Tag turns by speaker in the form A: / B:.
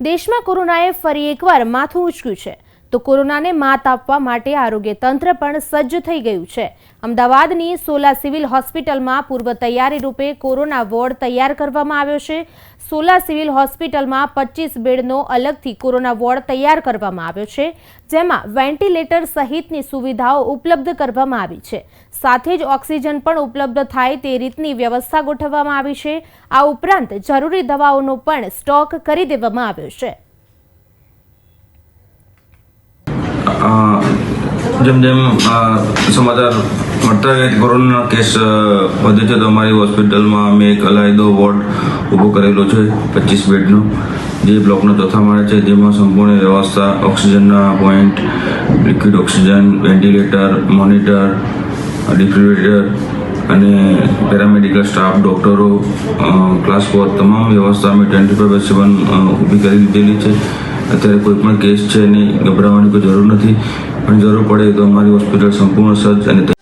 A: દેશમાં કોરોનાએ ફરી એકવાર માથું ઉંચક્યું છે. તો કોરોનાને માત આપવા માટે આરોગ્ય તંત્ર પણ સજ્જ થઈ ગયું છે. અમદાવાદની સોલા સિવિલ હોસ્પિટલમાં પૂર્વ તૈયારી રૂપે કોરોના વોર્ડ તૈયાર કરવામાં આવ્યો છે. સોલા સિવિલ હોસ્પિટલમાં પચીસ બેડનો અલગથી કોરોના વોર્ડ તૈયાર કરવામાં આવ્યો છે, જેમાં વેન્ટિલેટર સહિતની સુવિધાઓ ઉપલબ્ધ કરવામાં આવી છે. સાથે જ ઓક્સિજન પણ ઉપલબ્ધ થાય તે રીતની વ્યવસ્થા ગોઠવવામાં આવી છે. આ ઉપરાંત જરૂરી દવાઓનો પણ સ્ટોક કરી દેવામાં આવ્યો છે.
B: જેમ જેમ સમાચાર મળતા ગયા કોરોના કેસ વધે છે, તો અમારી હોસ્પિટલમાં અમે એક અલાયદો વોર્ડ ઊભો કરેલો છે, પચીસ બેડનો, જે બ્લોકનો ચોથા માળે છે, જેમાં સંપૂર્ણ વ્યવસ્થા, ઓક્સિજનના point, liquid oxygen, ventilator, monitor, ડિફ્રિજરેટર અને પેરામેડિકલ સ્ટાફ, ડૉક્ટરો ક્લાસ ફોર, તમામ વ્યવસ્થા અમે ટ્વેન્ટી ફોર બાય સેવન ઊભી કરી દીધેલી છે. અત્યારે કોઈ પણ કેસ છે નહીં ગભરાવાની કોઈ જરૂર નથી. પણ જરૂર પડે તો અમારી હોસ્પિટલ સંપૂર્ણ સજ્જ અને